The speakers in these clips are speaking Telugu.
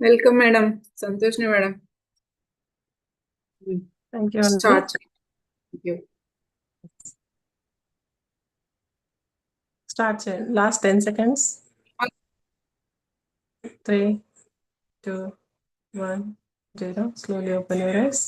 వెల్కమ్ మేడం సంతోష్ని మేడం థ్యాంక్ యూ అండి స్టార్ట్ థ్యాంక్ యూ స్టార్ట్ చేయండి last ten seconds three two one zero slowly open your eyes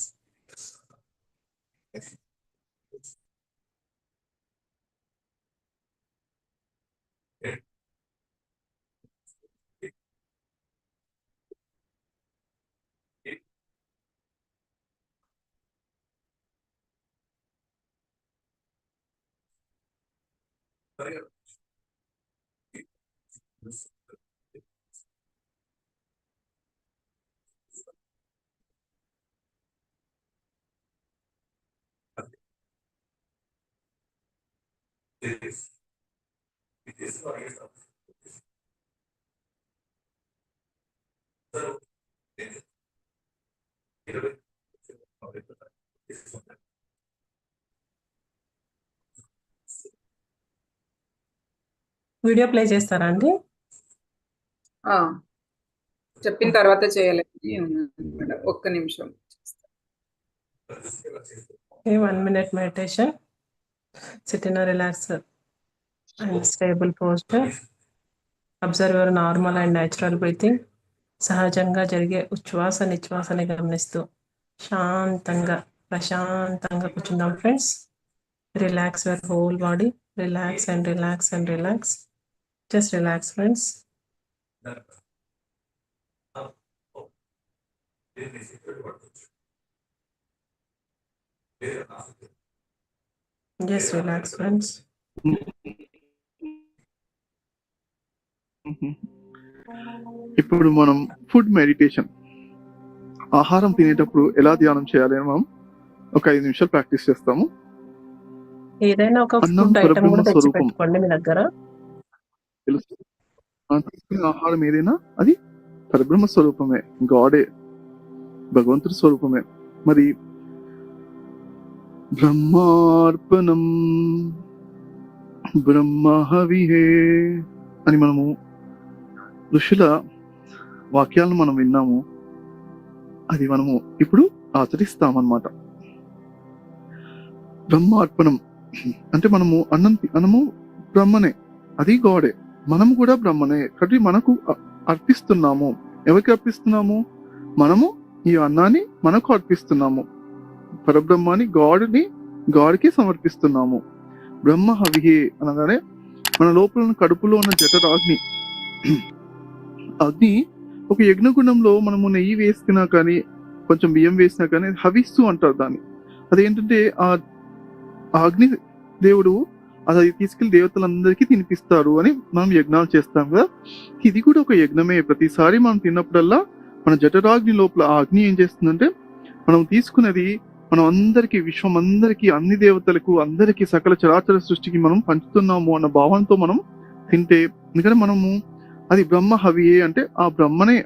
It is. It is what is. So, it is. It is. It is. Video play చేస్తారా అండి? చెప్పిన తర్వాత చేయాలి మేడం ఒక్క నిమిషం. Meditation. Sit in a relaxed and stable posture. Observe your normal and natural breathing. సహజంగా జరిగే ఉచ్ఛ్వాస నిశ్వాసని గమనిస్తూ శాంతంగా ప్రశాంతంగా కూర్చుందాం friends relax your whole body relax and relax and relax just relax friends just relax friends ఇప్పుడు మనం ఫుడ్ మెడిటేషన్ ఆహారం తినేటప్పుడు ఎలా ధ్యానం చేయాలి అని మనం ఒక ఐదు నిమిషాలు ప్రాక్టీస్ చేస్తాము. ఏదైనా ఒక ఫుడ్ ఐటమ్ కూడా తెచ్చి. పెట్టుకోండి మీ దగ్గర. తెలుసు. మనం తీసుకునే ఆహారం ఏదైనా అది పరబ్రహ్మ స్వరూపమే గాడే భగవంతుడి స్వరూపమే. మరి బ్రహ్మార్పణం బ్రహ్మహవిహే అని మనము ఋషుల వాక్యాలను మనం విన్నాము. అది మనము ఇప్పుడు ఆచరిస్తామన్నమాట. బ్రహ్మార్పణం అంటే మనము అన్నం అన్నము బ్రహ్మనే అది గాడే. మనం కూడా బ్రహ్మనే కాబట్టి మనకు అర్పిస్తున్నాము. ఎవరికి అర్పిస్తున్నాము? మనము ఈ అన్నాన్ని మనకు అర్పిస్తున్నాము. పరబ్రహ్మాన్ని గాడ్ని గాడ్కి సమర్పిస్తున్నాము. బ్రహ్మ హవిహే అనగానే మన లోపల ఉన్న కడుపులో ఉన్న జఠరాగ్ని అగ్ని ఒక యజ్ఞగుణంలో మనము నెయ్యి వేసినా కానీ కొంచెం బియ్యం వేసినా కానీ హవిస్సు అంటారు దాన్ని. అదేంటంటే ఆ ఆ అగ్ని దేవుడు అది తీసుకెళ్ళి దేవతలందరికీ తినిపిస్తారు అని మనం యజ్ఞాలు చేస్తాం కదా. ఇది కూడా ఒక యజ్ఞమే. ప్రతిసారి మనం తిన్నప్పుడల్లా మన జఠరాగ్ని లోపల ఆ అగ్ని ఏం చేస్తుందంటే మనం తీసుకున్నది మనం అందరికి విశ్వం అందరికీ అన్ని దేవతలకు అందరికీ సకల చరాచర సృష్టికి మనం పంచుతున్నాము అన్న భావంతో మనం తింటే ఎందుకంటే మనము అది బ్రహ్మ హవియే అంటే ఆ బ్రహ్మనే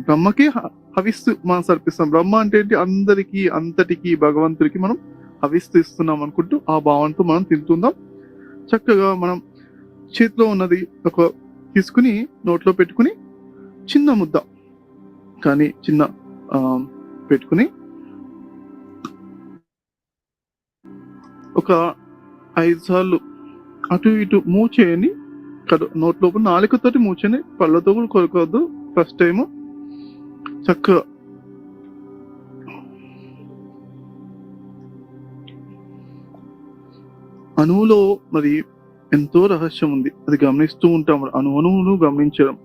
బ్రహ్మకే హవిస్తు హవిస్తూ మనం సర్పిస్తాం బ్రహ్మ అంటే ఏంటి? అందరికీ అంతటికి భగవంతుడికి మనం హవిస్తూ ఇస్తున్నాం అనుకుంటూ ఆ భావంతో మనం తింటుందాం చక్కగా మనం చేతిలో ఉన్నది ఒక తీసుకుని నోట్లో పెట్టుకుని చిన్న ముద్ద కానీ చిన్న పెట్టుకుని ఒక ఐదు సార్లు అటు ఇటు మూవ్ కడు నోట్లోపు నాలుకతోటి మూవ్ పళ్ళతో కూడా కొరకొద్దు ఫస్ట్ టైం చక్కగా అణువులో మరి ఎంతో రహస్యం ఉంది. అది గమనిస్తూ ఉంటాం. అణు అణువును గమనించడం.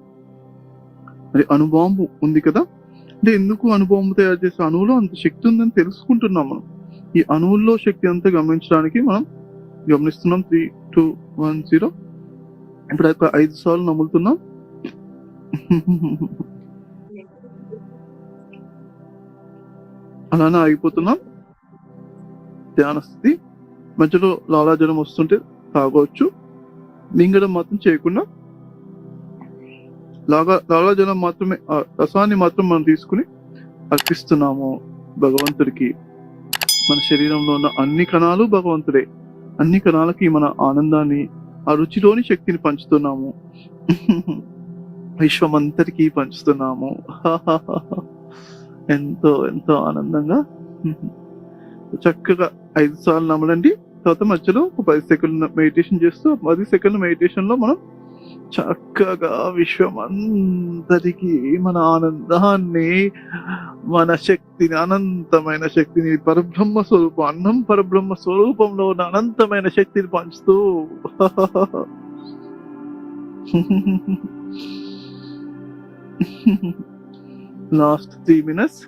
మరి అణుబాంబు ఉంది కదా? అంటే ఎందుకు అణుబాంబు తయారు చేసే అణువులో అంత శక్తి ఉందని తెలుసుకుంటున్నాం మనం. ఈ అణువుల్లో శక్తి అంతా గమనించడానికి మనం గమనిస్తున్నాం. Three two one zero. ఇప్పుడు ఒక ఐదు సార్లు నములుతున్నాం. అలానే ఆగిపోతున్నాం. ధ్యాన స్థితి. మధ్యలో లాలాజలం వస్తుంటే తాగవచ్చు. మింగడం మాత్రం చేయకుండా లాగా లాలాజలం మాత్రమే ఆ రసాన్ని మాత్రం మనం తీసుకుని అర్పిస్తున్నాము భగవంతుడికి. మన శరీరంలో ఉన్న అన్ని కణాలు భగవంతుడే. అన్ని కణాలకి మన ఆనందాన్ని ఆ రుచిలోని శక్తిని పంచుతున్నాము. విశ్వమంతటికి పంచుతున్నాము. ఎంతో ఎంతో ఆనందంగా. చక్కగా ఐదు సార్లు నమలండి. తర్వాత మధ్యలో ఒక పది సెకండ్లు మెడిటేషన్ చేస్తూ పది సెకండ్ల మెడిటేషన్లో మనం చక్కగా విశ్వం అందరికి మన ఆనందాన్ని మన శక్తిని అనంతమైన శక్తిని పరబ్రహ్మ స్వరూపం అన్నం పరబ్రహ్మ స్వరూపంలో ఉన్న అనంతమైన శక్తిని పంచుతూ. లాస్ట్ త్రీ మినిట్స్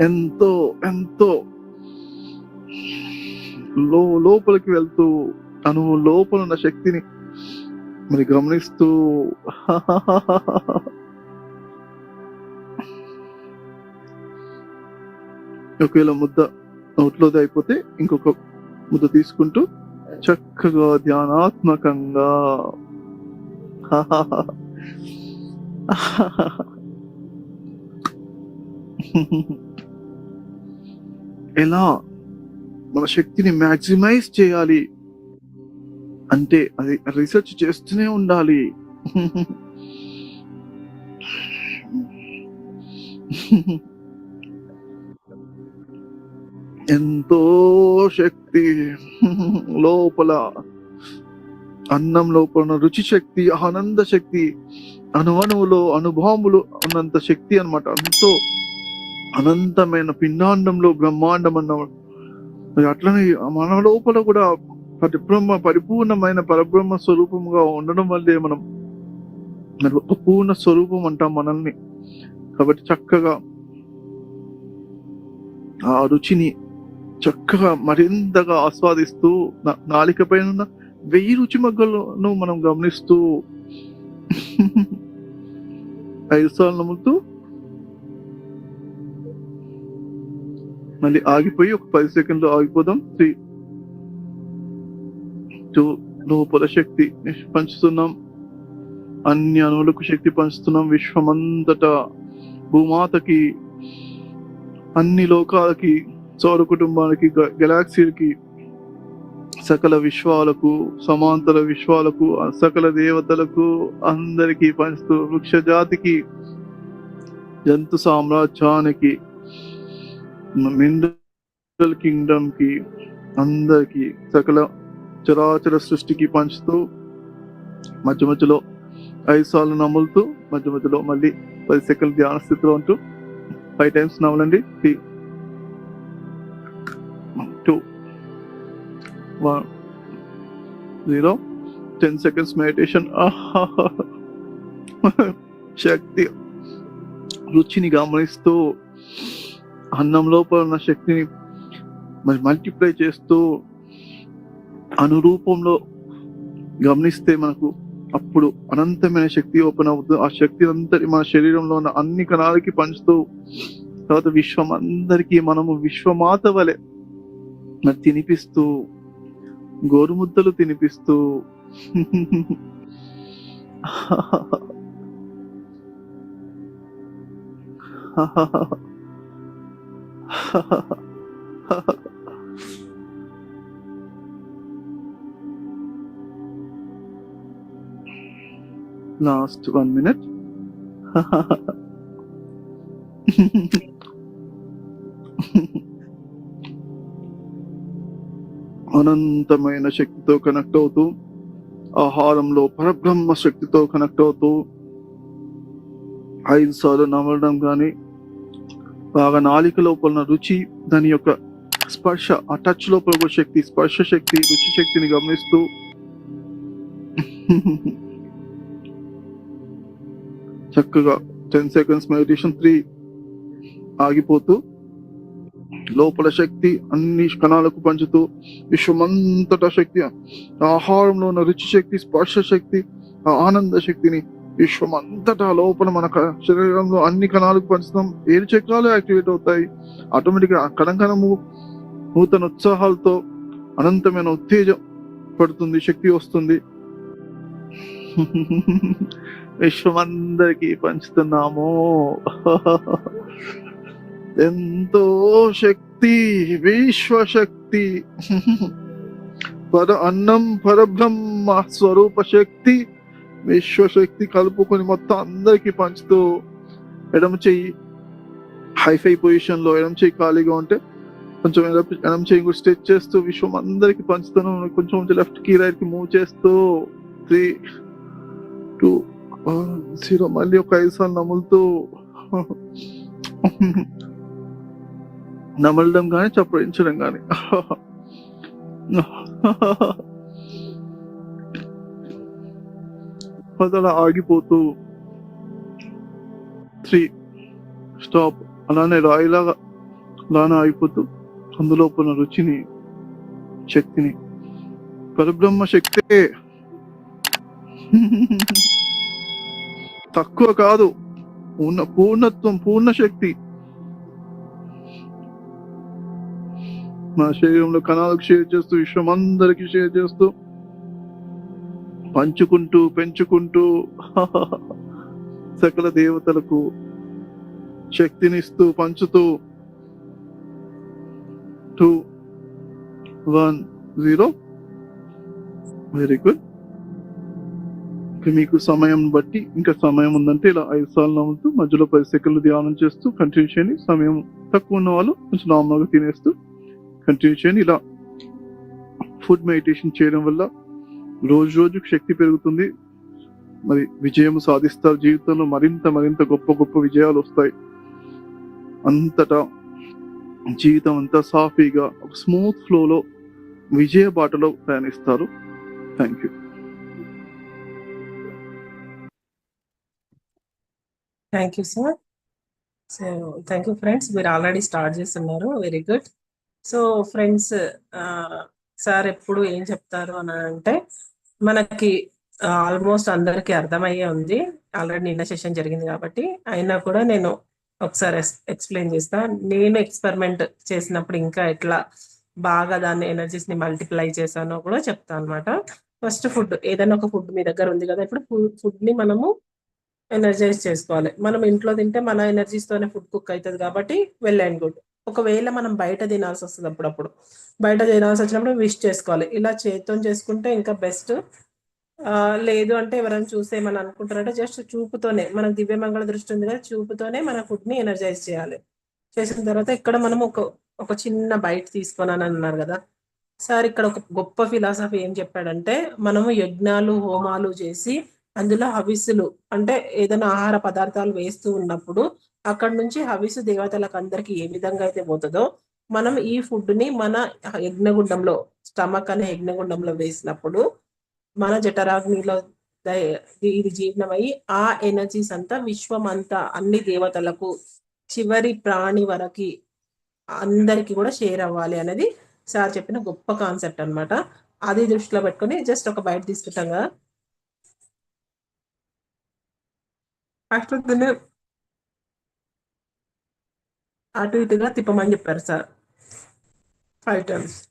ఎంతో ఎంతో. లో లోపలికి వెళ్తూ తను లోపల ఉన్న శక్తిని మరి గమనిస్తూ ఒకవేళ ముద్ద నోట్లోది అయిపోతే ఇంకొక ముద్ద తీసుకుంటూ చక్కగా ధ్యానాత్మకంగా ఎలా మన శక్తిని మ్యాక్సిమైజ్ చేయాలి. అంటే అది రీసెర్చ్ చేస్తూనే ఉండాలి. ఎంతో శక్తి లోపల అన్నం లోపల రుచి శక్తి ఆనంద శక్తి అణువణువులో అనుభవములు ఉన్నంత శక్తి అన్నమాట. ఎంతో అనంతమైన పిండాండంలో బ్రహ్మాండం అన్నమాట అట్లనే మన లోపల కూడా పరిబ్రహ్మ పరిపూర్ణమైన పరబ్రహ్మ స్వరూపముగా ఉండడం వల్లే మనం మరి ఒక పూర్ణ స్వరూపం అంటాం మనల్ని. కాబట్టి చక్కగా ఆ రుచిని చక్కగా మరింతగా ఆస్వాదిస్తూ నా- నాలిక పైన ఉన్న వెయ్యి రుచి మగ్గలను మనం గమనిస్తూ ఐదు సార్లు నమ్ముతూ మళ్ళీ ఆగిపోయి ఒక పది సెకండ్లు ఆగిపోదాం. త్రీ టూ లోపల శక్తి పంచుతున్నాం. అన్ని అణువులకు శక్తి పంచుతున్నాం. విశ్వమంతటా భూమాతకి అన్ని లోకాలకి సౌర కుటుంబానికి గ- గెలాక్సీలకి సకల విశ్వాలకు సమాంతర విశ్వాలకు సకల దేవతలకు అందరికీ పంచుతూ వృక్ష జాతికి జంతు సామ్రాజ్యానికి మిండల్ కింగ్డమ్కి అందరికి సకల చరాచర సృష్టికి పంచుతూ మధ్య మధ్యలో ఐదు సార్లు నములుతూ మధ్య మధ్యలో మళ్ళీ పది సెకండ్ ధ్యాన స్థితిలో ఉంటూ five times నమలండి. Three two one zero ten seconds meditation. శక్తి రుచిని గమనిస్తూ అన్నం లోపల ఉన్న శక్తిని మరి మల్టిప్లై చేస్తూ అనురూపంలో గమనిస్తే మనకు అప్పుడు అనంతమైన శక్తి ఓపెన్ అవుతుంది. ఆ శక్తి అంతటి మన శరీరంలో ఉన్న అన్ని కణాలకి పంచుతూ తర్వాత విశ్వం అందరికీ మనము విశ్వమాత వలె మరి తినిపిస్తూ గోరుముద్దలు తినిపిస్తూ లాస్ట్ వన్ మినిట్ అనంతమైన శక్తితో కనెక్ట్ అవుతూ ఆహారంలో పరబ్రహ్మ శక్తితో కనెక్ట్ అవుతూ ఐదు సార్లు నమలడం కానీ బాగా నాలిక లోపల ఉన్న రుచి దాని యొక్క స్పర్శ ఆ టచ్ లోపల శక్తి స్పర్శ శక్తి రుచి శక్తిని గమనిస్తూ చక్కగా టెన్ సెకండ్స్ మెడిటేషన్ త్రీ ఆగిపోతూ లోపల శక్తి అన్ని కణాలకు పంచుతూ విశ్వమంతటా శక్తి ఆహారంలో ఉన్న రుచి శక్తి స్పర్శ శక్తి ఆనంద శక్తిని విశ్వం అంతటా లోపల మన క- శరీరంలో అన్ని కణాలకు పంచుతాం ఏడు చక్రాలు యాక్టివేట్ అవుతాయి. ఆటోమేటిక్గా కణంకణము నూతన ఉత్సాహాలతో అనంతమైన ఉత్తేజం పడుతుంది శక్తి వస్తుంది. విశ్వమందరికి పంచుతున్నాము. ఎంతో శక్తి విశ్వశక్తి. పర అన్నం పరబ్రహ్మ స్వరూప శక్తి. విశ్వశక్తి కలుపుకొని మొత్తం అందరికి పంచుతూ ఎడమ చెయ్యి హైఫై పొజిషన్లో ఎడమ చెయ్యి ఖాళీగా ఉంటే కొంచెం ఎడమ ఎడమ చెయ్యి కూడా స్ట్రెచ్ చేస్తూ విశ్వం అందరికి పంచుతాను కొంచెం లెఫ్ట్కి రైట్కి మూవ్ చేస్తూ త్రీ టూ జీరో మళ్ళీ ఒక ఐదు సార్లు నములుతూ నమలడం కానీ చప్పరించడం కానీ అలా ఆగిపోతూ త్రీ స్టాప్ అలానే రాయిలాగా అలానే ఆగిపోతూ అందులో ఉన్న రుచిని శక్తిని. పరబ్రహ్మ శక్తే. తక్కువ కాదు. ఉన్న పూర్ణత్వం పూర్ణ శక్తి మన శరీరంలో కణాలకు షేర్ చేస్తూ విశ్వం అందరికి షేర్ చేస్తూ పంచుకుంటూ పెంచుకుంటూ సకల దేవతలకు శక్తినిస్తూ పంచుతూ. Two one zero. Very good. మీకు సమయం బట్టి ఇంకా సమయం ఉందంటే ఇలా ఐదు సార్లు నమ్ముతూ మధ్యలో పది సెకండ్లు ధ్యానం చేస్తూ కంటిన్యూ చేయండి. సమయం తక్కువ ఉన్న వాళ్ళు కొంచెం నార్మల్గా తినేస్తూ కంటిన్యూ చేయండి. ఇలా ఫుడ్ మెడిటేషన్ చేయడం వల్ల రోజు రోజుకు శక్తి పెరుగుతుంది. మరి విజయం సాధిస్తారు. జీవితంలో మరింత మరింత గొప్ప గొప్ప విజయాలు వస్తాయి. అంతటా జీవితం అంతా సాఫీగా ఒక స్మూత్ ఫ్లోలో విజయ బాటలో ప్రయాణిస్తారు. Thank you thank you sir so thank you friends మీరు ఆల్రెడీ స్టార్ట్ చేస్తున్నారు. Very good so friends sir ఎప్పుడు ఏం చెప్తారు అని అంటే మనకి ఆల్మోస్ట్ అందరికీ అర్థమయ్యే ఉంది. ఆల్రెడీ నిన్న సెషన్ జరిగింది కాబట్టి అయినా కూడా నేను ఒకసారి ఎక్స్ప్లెయిన్ చేస్తా. నేను ఎక్స్పెరిమెంట్ చేసినప్పుడు ఇంకా ఎట్లా బాగా దాన్ని ఎనర్జీస్ని మల్టిప్లై చేశానో కూడా చెప్తా అనమాట ఫస్ట్ ఫుడ్ ఏదైనా ఒక ఫుడ్ మీ దగ్గర ఉంది కదా ఇప్పుడు ఫుడ్ని మనము ఎనర్జైజ్ చేసుకోవాలి. మనం ఇంట్లో తింటే మన ఎనర్జీస్ తోనే ఫుడ్ కుక్ అవుతుంది కాబట్టి వెల్ అండ్ గుడ్ ఒకవేళ మనం బయట తినాల్సి వస్తుంది అప్పుడప్పుడు. బయట తినాల్సి వచ్చినప్పుడు విష్ చేసుకోవాలి. ఇలా చేతితో చేసుకుంటే ఇంకా బెస్ట్ లేదు అంటే ఎవరైనా చూస్తే ఏమని అనుకుంటారంటే జస్ట్ చూపుతోనే మనకు దివ్య మంగళ దృష్టి ఉంది కదా చూపుతోనే మన ఫుడ్ని ఎనర్జైజ్ చేయాలి. చేసిన తర్వాత ఇక్కడ మనం ఒక ఒక చిన్న బయట తీసుకొని అన్నారు కదా. సార్ ఇక్కడ ఒక గొప్ప ఫిలాసఫీ ఏం చెప్పాడంటే మనము యజ్ఞాలు హోమాలు చేసి అందులో హవిస్సులు అంటే ఏదైనా ఆహార పదార్థాలు వేస్తూ ఉన్నప్పుడు అక్కడ నుంచి హవిసు దేవతలకు అందరికి ఏ విధంగా అయితే పోతుందో మనం ఈ ఫుడ్ని మన యజ్ఞగుండంలో స్టమక్ అనే యజ్ఞగుండంలో వేసినప్పుడు మన జఠరాగ్నిలో ఇది జీర్ణమై ఆ ఎనర్జీస్ అంతా విశ్వం అంతా అన్ని దేవతలకు చివరి ప్రాణి వరకు అందరికి కూడా షేర్ అవ్వాలి అనేది సార్ చెప్పిన గొప్ప కాన్సెప్ట్ అనమాట అది దృష్టిలో పెట్టుకొని జస్ట్ ఒక బయట తీసుకుంటాం కదా. ఫస్ట్ అటు ఇటుగా తిప్పమని చెప్పారు సార్. ఫైవ్ టైమ్స్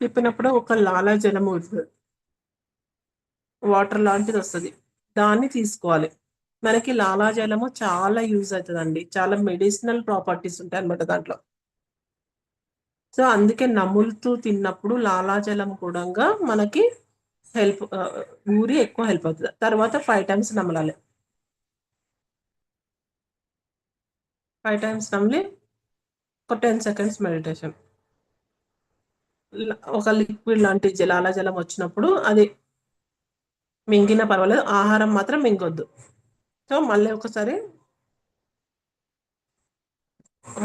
తిప్పినప్పుడు ఒక లాలాజలము వస్తుంది వాటర్ లాంటిది వస్తుంది. దాన్ని తీసుకోవాలి. మనకి లాలాజలము చాలా యూజ్ అవుతుందండి. చాలా మెడిసినల్ ప్రాపర్టీస్ ఉంటాయి అనమాట దాంట్లో. సో అందుకే నములుతూ తిన్నప్పుడు లాలాజలం కూడా మనకి హెల్ప్ ఊరి ఎక్కువ హెల్ప్ అవుతుంది. తర్వాత ఫైవ్ టైమ్స్ నమలాలి. ఫైవ్ టైమ్స్ నమ్లి ఒక టెన్ సెకండ్స్ మెడిటేషన్ ఒక లిక్విడ్ లాంటి జలాల జలం వచ్చినప్పుడు అది మింగిన పర్వాలేదు. ఆహారం మాత్రం మింగొద్దు. సో మళ్ళీ ఒకసారి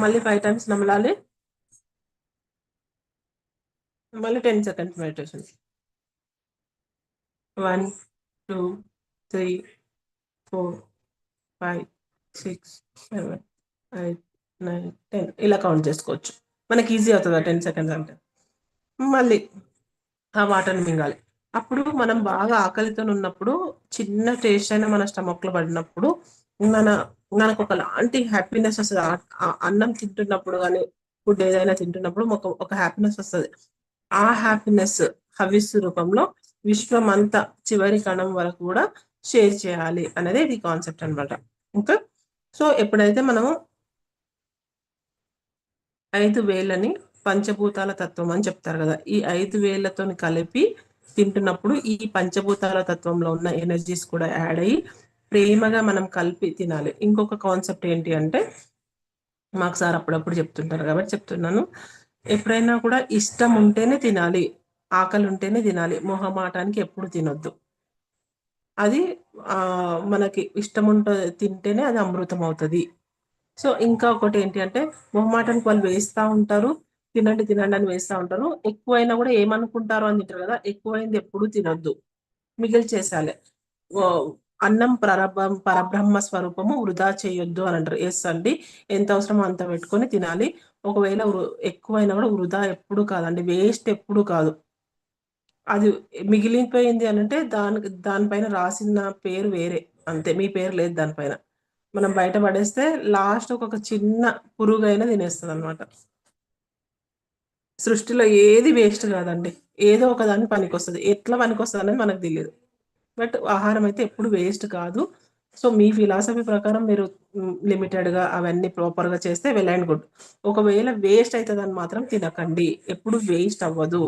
మళ్ళీ ఫైవ్ టైమ్స్ నమలాలి. మళ్ళీ ten seconds meditation one two three four five six seven eight nine ten ఇలా కౌంట్ చేసుకోవచ్చు. మనకి ఈజీ అవుతుంది? టెన్ సెకండ్స్ అంటే. మళ్ళీ ఆ వాటర్ని మింగాలి. అప్పుడు మనం బాగా ఆకలితో ఉన్నప్పుడు చిన్న టేస్ట్ అయినా మన స్టమక్లో పడినప్పుడు మన మనకు ఒకలాంటి హ్యాపీనెస్ వస్తుంది. అన్నం తింటున్నప్పుడు కానీ ఫుడ్ ఏదైనా తింటున్నప్పుడు ఒక ఒక హ్యాపీనెస్ వస్తుంది. ఆ హ్యాపీనెస్ హవిస్సు రూపంలో విశ్వం అంతా చివరి కణం వరకు కూడా షేర్ చేయాలి అనేది ఇది కాన్సెప్ట్ అనమాట ఇంకా సో ఎప్పుడైతే మనము ఐదు వేలని పంచభూతాల తత్వం అని చెప్తారు కదా. ఈ ఐదు వేలతో కలిపి తింటున్నప్పుడు ఈ పంచభూతాల తత్వంలో ఉన్న ఎనర్జీస్ కూడా యాడ్ అయ్యి ప్రేమగా మనం కలిపి తినాలి. ఇంకొక కాన్సెప్ట్ ఏంటి అంటే మాకు సార్ అప్పుడప్పుడు చెప్తుంటారు కాబట్టి చెప్తున్నాను. ఎప్పుడైనా కూడా ఇష్టం ఉంటేనే తినాలి ఆకలి ఉంటేనే తినాలి మొహమాటానికి ఎప్పుడు తినొద్దు. అది ఆ మనకి ఇష్టం ఉంట తింటేనే అది అమృతం అవుతుంది సో ఇంకా ఒకటి ఏంటి అంటే మొహమాటానికి వాళ్ళు వేస్తూ ఉంటారు తినండి తినండి అని వేస్తూ ఉంటారు. ఎక్కువైనా కూడా ఏమనుకుంటారు అని తింటారు కదా ఎక్కువైంది ఎప్పుడు తినొద్దు. మిగిలి చేసాలి అన్నం పరబ్రహ్మ పరబ్రహ్మ స్వరూపము వృధా చేయొద్దు అని అంటారు. ఎస్ అండి ఎంత అవసరమో అంత పెట్టుకొని తినాలి. ఒకవేళ వృ- ఎక్కువైనా కూడా వృధా ఎప్పుడు కాదండి వేస్ట్ ఎప్పుడు కాదు. అది మిగిలిపోయింది అని అంటే దాని దానిపైన రాసిన పేరు వేరే అంతే. మీ పేరు లేదు దానిపైన. మనం బయట పడేస్తే లాస్ట్ ఒక చిన్న పురుగైనా తినేస్తుంది అనమాట సృష్టిలో ఏది వేస్ట్ కాదండి. ఏదో ఒక దాన్ని పనికొస్తుంది. ఎట్లా పనికొస్తుంది అనేది మనకు తెలియదు. బట్ ఆహారం అయితే ఎప్పుడు వేస్ట్ కాదు. సో మీ ఫిలాసఫీ ప్రకారం మీరు లిమిటెడ్గా అవన్నీ ప్రాపర్గా చేస్తే వెల్ అండ్ గుడ్. ఒకవేళ వేస్ట్ అవుతుందని మాత్రం తినకండి. ఎప్పుడు వేస్ట్ అవ్వదు.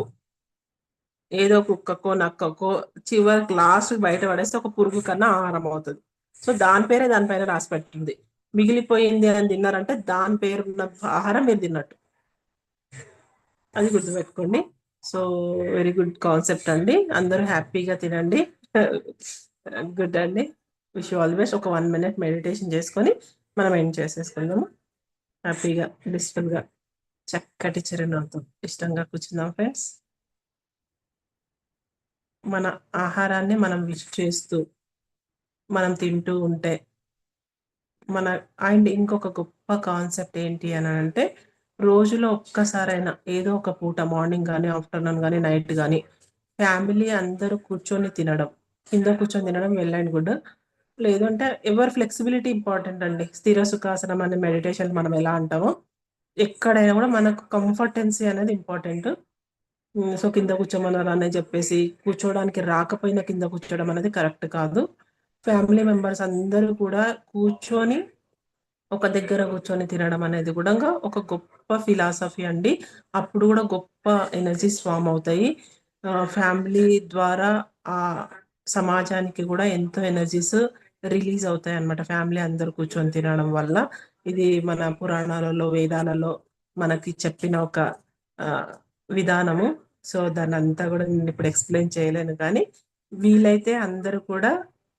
ఏదో కుక్కకో నక్కకో చివరికి లాస్ట్ బయట పడేస్తే ఒక పురుగు కన్నా ఆహారం అవుతుంది. సో దాని పేరే దానిపైన రాసి పెట్టింది మిగిలిపోయింది అని తిన్నారంటే దాని పేరు ఉన్న ఆహారం మీరు తిన్నట్టు. అది గుర్తుపెట్టుకోండి. సో వెరీ గుడ్ కాన్సెప్ట్ అండి. అందరూ హ్యాపీగా తినండి. గుడ్ అండి. విష్ ఆల్వేస్ ఒక వన్ మినిట్ మెడిటేషన్ చేసుకొని మనం ఎండ్ చేసేసుకుందాము. హ్యాపీగా గా చక్కటి చిరునవ్వుతో ఇష్టంగా కూర్చుందాం ఫ్రెండ్స్. మన ఆహారాన్ని మనం విష్ చేస్తూ మనం తింటూ ఉంటే మన అండ్ ఇంకొక గొప్ప కాన్సెప్ట్ ఏంటి అని అంటే రోజులో ఒక్కసారైనా ఏదో ఒక పూట మార్నింగ్ కానీ ఆఫ్టర్నూన్ కానీ నైట్ కానీ ఫ్యామిలీ అందరూ కూర్చొని తినడం. కింద కూర్చొని తినడం వెల్ అండ్ గుడ్. లేదు అంటే ఎవరి ఫ్లెక్సిబిలిటీ ఇంపార్టెంట్ అండి? స్థిర సుఖాసనం అనే మెడిటేషన్ మనం ఎలా అంటామో ఎక్కడైనా కూడా మనకు కంఫర్టెన్సీ అనేది ఇంపార్టెంట్. సో కింద కూర్చోమన్నారు అని చెప్పేసి కూర్చోవడానికి రాకపోయినా కింద కూర్చోవడం అనేది కరెక్ట్ కాదు. ఫ్యామిలీ మెంబర్స్ అందరూ కూడా కూర్చొని ఒక దగ్గర కూర్చొని తినడం అనేది కూడా ఒక గొప్ప ఫిలాసఫీ అండి. అప్పుడు కూడా గొప్ప ఎనర్జీస్ ఫామ్ అవుతాయి. ఫ్యామిలీ ద్వారా ఆ సమాజానికి కూడా ఎంతో ఎనర్జీస్ రిలీజ్ అవుతాయి అన్నమాట. ఫ్యామిలీ అందరూ కూర్చొని తినడం వల్ల. ఇది మన పురాణాలలో వేదాలలో మనకి చెప్పిన ఒక విధానము. సో దాన్ని అంతా కూడా నేను ఇప్పుడు ఎక్స్ప్లెయిన్ చేయలేను కానీ వీలైతే అందరూ కూడా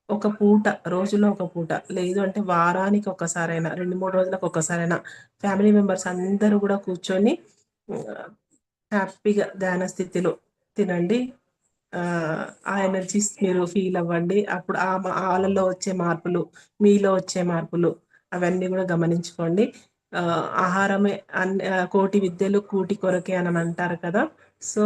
ఒక పూట రోజులో ఒక పూట లేదు అంటే వారానికి ఒకసారైనా రెండు మూడు రోజులకు ఒకసారైనా ఫ్యామిలీ మెంబర్స్ అందరూ కూడా కూర్చొని హ్యాపీగా ధ్యాన స్థితిలో తినండి. ఆ ఎనర్జీస్ మీరు ఫీల్ అవ్వండి. అప్పుడు ఆ వాళ్ళలో వచ్చే మార్పులు మీలో వచ్చే మార్పులు అవన్నీ కూడా గమనించుకోండి. ఆహారమే అన్ని కోటి విద్యలు కూటి కొరకే అని అంటారు కదా. సో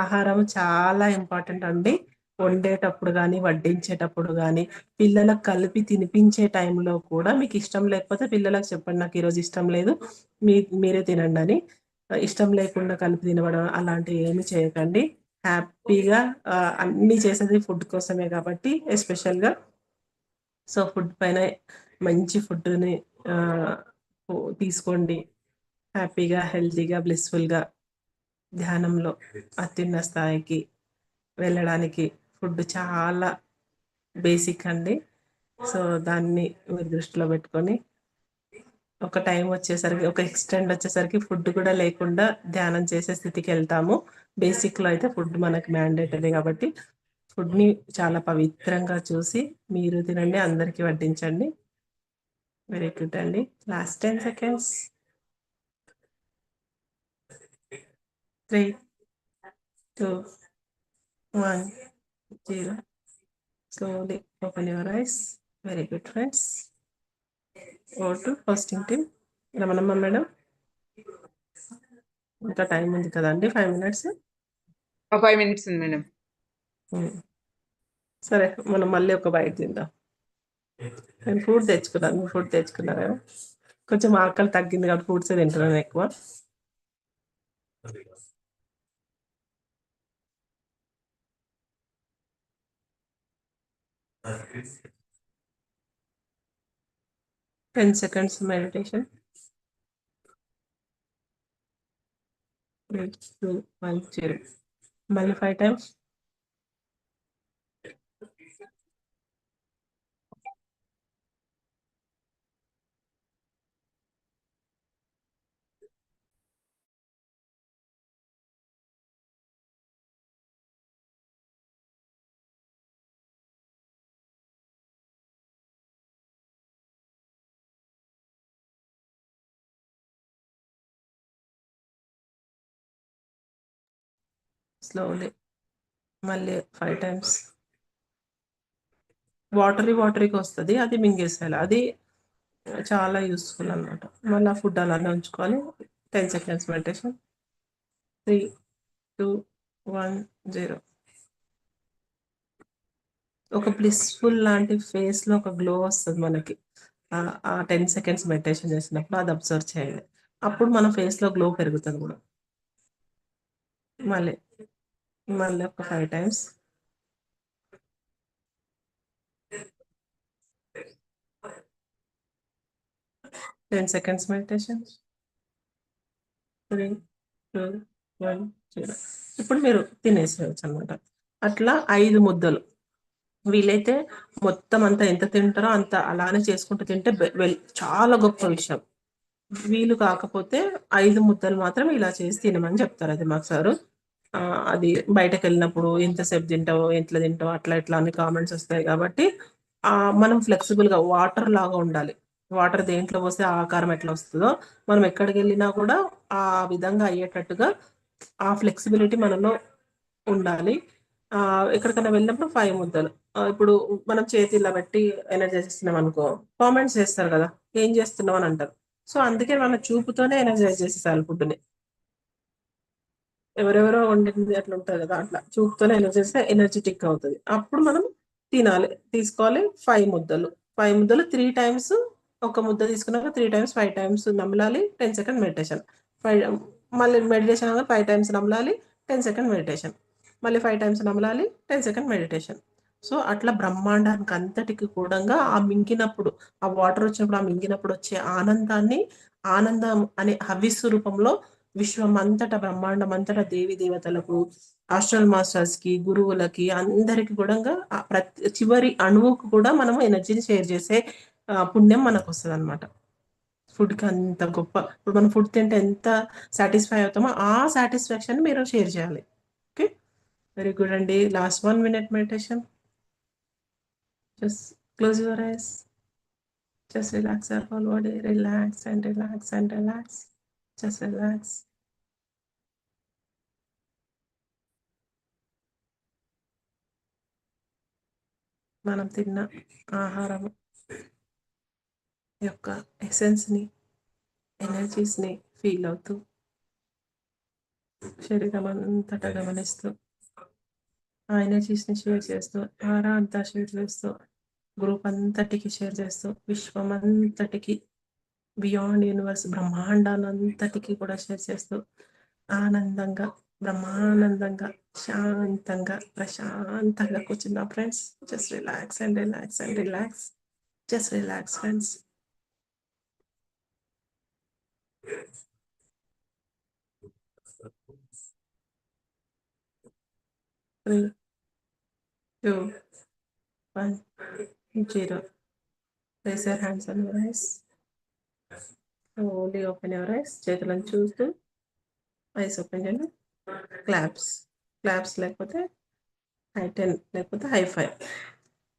ఆహారం చాలా ఇంపార్టెంట్ అండి. వండేటప్పుడు కానీ వడ్డించేటప్పుడు కానీ పిల్లలకు కలిపి తినిపించే టైంలో కూడా మీకు ఇష్టం లేకపోతే పిల్లలకు చెప్పండి నాకు ఈరోజు ఇష్టం లేదు మీ మీరే తినండి అని. ఇష్టం లేకుండా కలిపి తినవడం అలాంటివి ఏమి చేయకండి. హ్యాపీగా అన్ని చేసేది ఫుడ్ కోసమే కాబట్టి ఎస్పెషల్గా. సో ఫుడ్ పైన మంచి ఫుడ్ని తీసుకోండి. హ్యాపీగా హెల్తీగా బ్లిస్ఫుల్గా ధ్యానంలో అత్యున్న స్థాయికి వెళ్ళడానికి. ఫుడ్ చాలా బేసిక్ అండి. సో దాన్ని మీరు దృష్టిలో పెట్టుకొని ఒక టైం వచ్చేసరికి ఒక ఎక్స్టెండ్ వచ్చేసరికి ఫుడ్ కూడా లేకుండా ధ్యానం చేసే స్థితికి వెళ్తాము. బేసిక్లో అయితే ఫుడ్ మనకి మ్యాండేటరీ కాబట్టి ఫుడ్ని చాలా పవిత్రంగా చూసి మీరు తినండి అందరికీ వడ్డించండి. వెరీ గుడ్ అండి. Last ten seconds. Three two one. Zero slowly open your eyes very good friends oh to fasting team Ramanamma madam ఇంకా టైం ఉంది కదండి? ఫైవ్ మినిట్స్ ఫైవ్ మినిట్స్ ఉంది మేడం సరే మనం మళ్ళీ ఒక బయట తిందాం. నేను ఫుడ్ తెచ్చుకున్నాను. మీరు ఫుడ్ తెచ్చుకున్నారా? కొంచెం ఆకలి తగ్గింది కాబట్టి ఫుడ్స్ తింటున్నాను ఎక్కువ. 10 seconds meditation. Eight, two, one, zero. Multiply times. Slowly మళ్ళీ ఫైవ్ టైమ్స్ వాటరీ వాటరీకి వస్తుంది. అది మింగేసేయాలి. అది చాలా యూస్ఫుల్ అనమాట మళ్ళీ ఫుడ్ అలానే ఉంచుకోవాలి ten seconds meditation three two one zero ఒక బ్లిస్ఫుల్ లాంటి ఫేస్లో ఒక గ్లో వస్తుంది మనకి. ఆ- టెన్ సెకండ్స్ మెడిటేషన్ చేసినప్పుడు అది అబ్జర్వ్ చేయండి. అప్పుడు మన ఫేస్లో గ్లో పెరుగుతుంది కూడా. మళ్ళీ మళ్ళీ ఒక five times ten seconds meditation three two one zero ఇప్పుడు మీరు తినేసేయచ్చు అనమాట అట్లా ఐదు ముద్దలు. వీలైతే మొత్తం అంతా ఎంత తింటారో అంత అలానే చేసుకుంటూ తింటే వెల్- చాలా గొప్ప విషయం. వీలు కాకపోతే ఐదు ముద్దలు మాత్రం ఇలా చేసి తినమని చెప్తారు అది మాకు సారు. అది బయటకు వెళ్ళినప్పుడు ఎంతసేపు తింటావో ఎట్లా తింటావు అట్లా ఇట్లా అని కామెంట్స్ వస్తాయి కాబట్టి ఆ మనం ఫ్లెక్సిబుల్గా వాటర్ లాగా ఉండాలి. వాటర్ దేంట్లో పోస్తే ఆ ఆకారం ఎట్లా వస్తుందో మనం ఎక్కడికి వెళ్ళినా కూడా ఆ విధంగా అయ్యేటట్టుగా ఆ ఫ్లెక్సిబిలిటీ మనలో ఉండాలి. ఆ ఎక్కడికైనా వెళ్ళినప్పుడు ఫైవ్ ముద్దలు. ఇప్పుడు మనం చేతి ఇలా పెట్టి ఎనర్జైజ్ చేస్తున్నాం అనుకో కామెంట్స్ చేస్తారు కదా ఏం చేస్తున్నావు అని అంటారు. సో అందుకే మన చూపుతోనే ఎనర్జైజ్ చేసేసారు ఫుడ్ని ఎవరెవరో వండింది అట్లా ఉంటుంది కదా అట్లా చూపుతోనే ఎనర్జైజ్ ఎనర్జెటిక్ అవుతుంది. అప్పుడు మనం తినాలి తీసుకోవాలి ఫైవ్ ముద్దలు. ఫైవ్ ముద్దలు త్రీ టైమ్స్ ఒక ముద్ద తీసుకున్నాక త్రీ టైమ్స్ ఫైవ్ టైమ్స్ నమలాలి టెన్ సెకండ్ మెడిటేషన్. ఫైవ్ మళ్ళీ మెడిటేషన్ అనగా ఫైవ్ టైమ్స్ నమలాలి టెన్ సెకండ్ మెడిటేషన్. మళ్ళీ ఫైవ్ టైమ్స్ నమలాలి టెన్ సెకండ్ మెడిటేషన్. సో అట్లా బ్రహ్మాండానికి అంతటికి కూడంగా ఆ మింగినప్పుడు ఆ వాటర్ వచ్చినప్పుడు ఆ మింగినప్పుడు వచ్చే ఆనందాన్ని ఆనందం అనే హవిస్సు రూపంలో విశ్వం అంతటా బ్రహ్మాండం అంతటా దేవి దేవతలకు ఆస్ట్రల్ మాస్టర్స్కి గురువులకి అందరికి కూడా ప్రతి చివరి అణువుకు కూడా మనం ఎనర్జీని షేర్ చేసే పుణ్యం మనకు వస్తుంది అనమాట ఫుడ్కి అంత గొప్ప. ఇప్పుడు మనం ఫుడ్ తింటే ఎంత సాటిస్ఫై అవుతామో ఆ సాటిస్ఫాక్షన్ మీరు షేర్ చేయాలి. ఓకే వెరీ గుడ్ అండి. Last one minute meditation just close your eyes just relax your whole body relax and relax and relax just relax మనం తిన్న ఆహారం యొక్క ఎసెన్స్ని ఎనర్జీస్ని ఫీల్ అవుతూ శరీరం అంతటా గమనిస్తూ ఆ ఎనర్జీస్ని షేర్ చేస్తూ ఆరా అంతా షేర్ చేస్తూ గ్రూప్ అంతటికి షేర్ చేస్తూ విశ్వం అంతటికి బియాండ్ యూనివర్స్ బ్రహ్మాండానంతటికి కూడా షేర్ చేస్తూ ఆనందంగా బ్రహ్మానందంగా శాంతంగా ప్రశాంతంగా కూర్చున్నా friends just relax and relax and relax just relax friends three two one zero raise your hands on your eyes only open your eyes చేతులను చూస్తూ ఐస్ ఓపెన్ చేయండి క్లాప్స్ క్లాప్స్ లేకపోతే హై టెన్ లేకపోతే హై ఫైవ్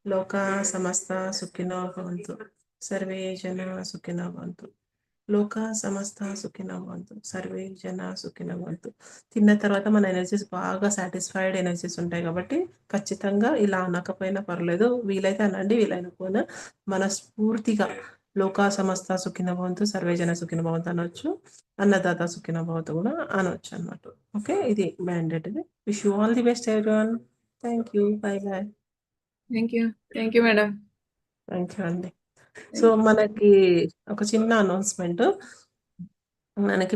లోక సమస్త సుఖినో భవంతు సర్వే జన సుఖినో భవంతు లోక సమస్త సుఖినో భవంతు సర్వే జన సుఖినో భవంతు తిన్న తర్వాత మన ఎనర్జీస్ బాగా సాటిస్ఫైడ్ ఎనర్జీస్ ఉంటాయి కాబట్టి ఖచ్చితంగా ఇలా అనకపోయినా పర్లేదు. వీలైతే అనండి వీలైనకపోయినా మనస్ఫూర్తిగా లోకా సమస్త సుఖిన భవంతు సర్వే జన సుఖిన భవంతు అనొచ్చు. అన్నదాత సుఖిన భవంతు కూడా అనొచ్చు అన్నమాట. ఓకే? ఇది మ్యాండేట్ ఇది wish you all the best everyone thank you bye bye thank you thank you madam thank you అండి సో మనకి ఒక చిన్న అనౌన్స్మెంట్ మనకి